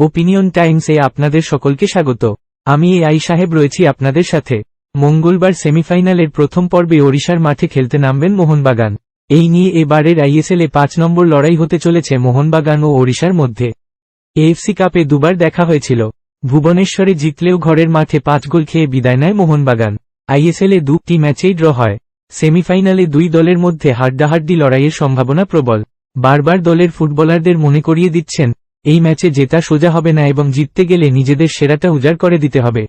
Opinion টাইমসে আপনাদের সকলকে স্বাগত। আমি এ আই সাহেব রয়েছি আপনাদের সাথে। মঙ্গলবার সেমিফাইনালের প্রথম পর্বে ওড়িশার মাঠে খেলতে নামবেন মোহনবাগান। এই নিয়ে এবারের আইএসএল পাঁচ নম্বর লড়াই হতে চলেছে মোহনবাগান ও ওড়িশার মধ্যে। এএফসি কাপে দুবার দেখা হয়েছিল। ভুবনেশ্বরে জিতলেও ঘরের মাঠে পাঁচ গোল খেয়ে বিদায় নেয় মোহনবাগান। আইএসএল দুটি ম্যাচেই ড্র হয়। সেমিফাইনালে দুই দলের মধ্যে হাড্ডাহাড্ডি লড়াইয়ের সম্ভাবনা প্রবল। বারবার দলের ফুটবলারদের মনে করিয়ে দিচ্ছেন এই ম্যাচে জেতা সোজা হবে না এবং জিততে গেলে নিজেদের সেরাটা উজাড় করে দিতে হবে।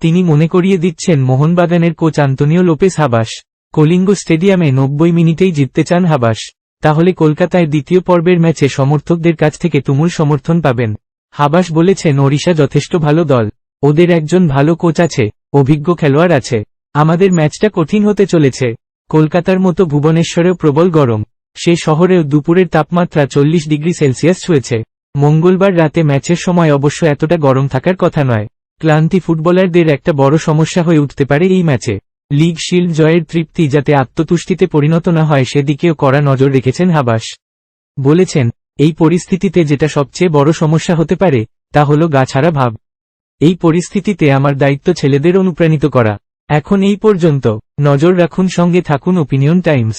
তিনি মনে করিয়ে দিচ্ছেন মোহনবাগানের coach Antonio Lopez Habas, Kalinga stadium নব্বই মিনিটেই জিততে চান হাবাস। তাহলে কলকাতায় দ্বিতীয় পর্বের ম্যাচে সমর্থকদের কাছ থেকে তুমুল সমর্থন পাবেন। হাবাস বলেছেন, ওড়িশা যথেষ্ট ভালো দল। ওদের একজন ভালো কোচ আছে, অভিজ্ঞ খেলোয়াড় আছে। আমাদের ম্যাচটা কঠিন হতে চলেছে। কলকাতার মতো ভুবনেশ্বরেও প্রবল গরম। সে শহরেও দুপুরের তাপমাত্রা চল্লিশ ডিগ্রি সেলসিয়াস ছুঁয়েছে। মঙ্গলবার রাতে ম্যাচের সময় অবশ্য এতটা গরম থাকার কথা নয়। ক্লান্তি ফুটবলারদের একটা বড় সমস্যা হয়ে উঠতে পারে এই ম্যাচে। লিগ শিল্ড জয়ের তৃপ্তি যাতে আত্মতুষ্টিতে পরিণত না হয় সেদিকেও কড়া নজর রেখেছেন হাবাস। বলেছেন, এই পরিস্থিতিতে যেটা সবচেয়ে বড় সমস্যা হতে পারে, তা হল গাছাড়া ভাব। এই পরিস্থিতিতে আমার দায়িত্ব ছেলেদের অনুপ্রাণিত করা। এখন এই পর্যন্ত নজর রাখুন সঙ্গে থাকুন ওপিনিয়ন টাইমস